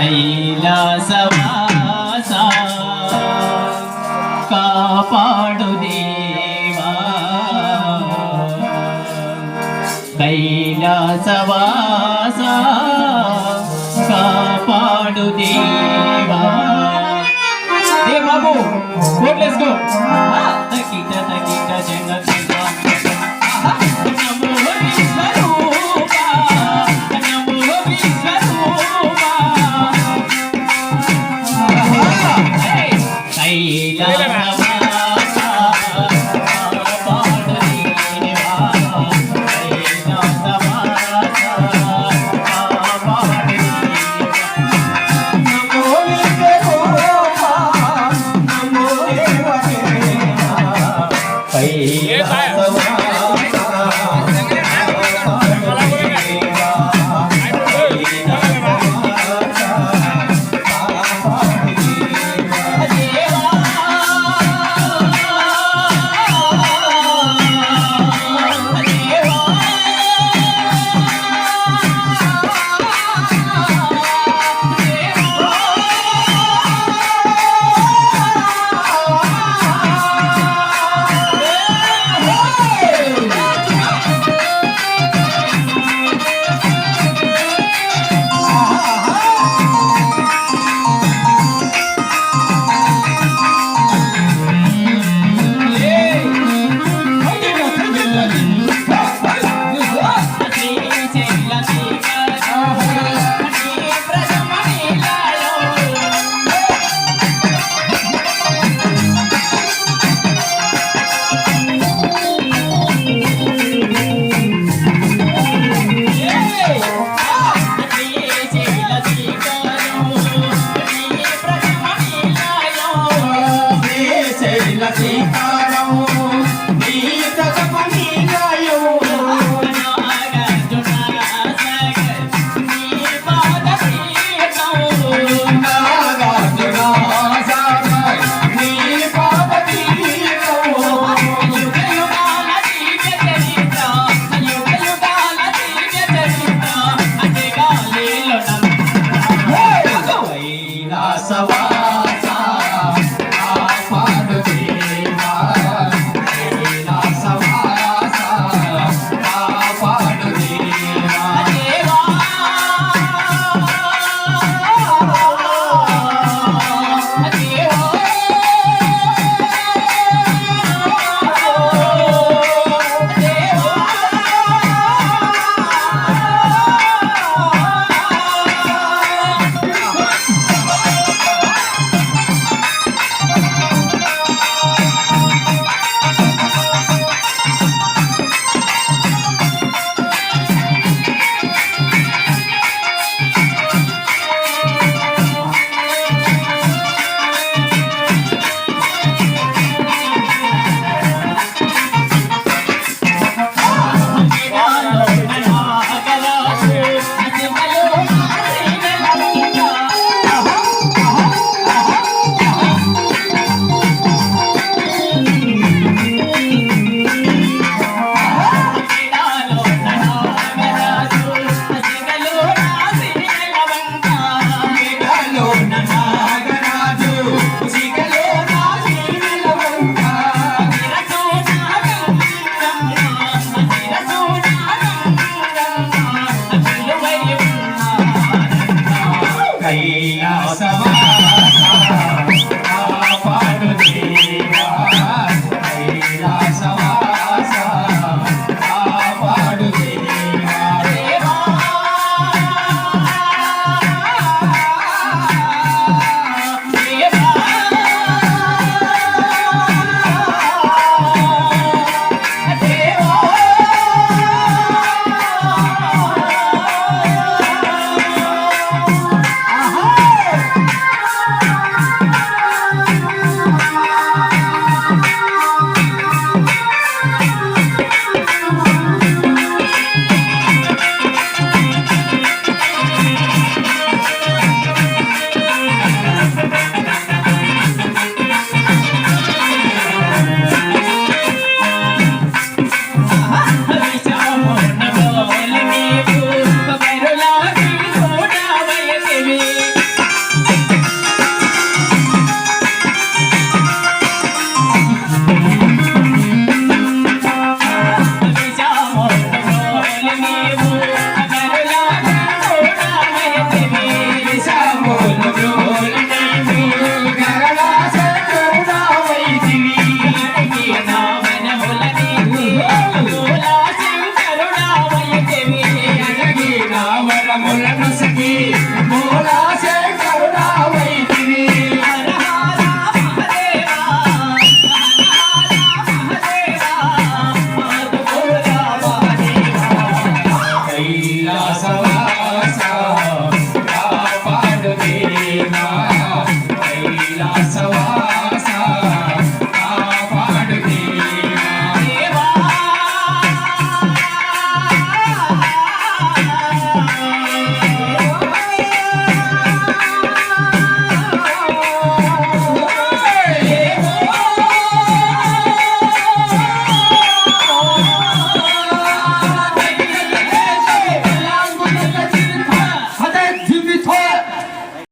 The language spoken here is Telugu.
కైలాసవాస. కాపాడు దేవా. కైలాసవాస. కాపాడు దేవా. ఏ బాబు లెట్స్ కైలాసవాస Passa o. మూలాశేఖరుడా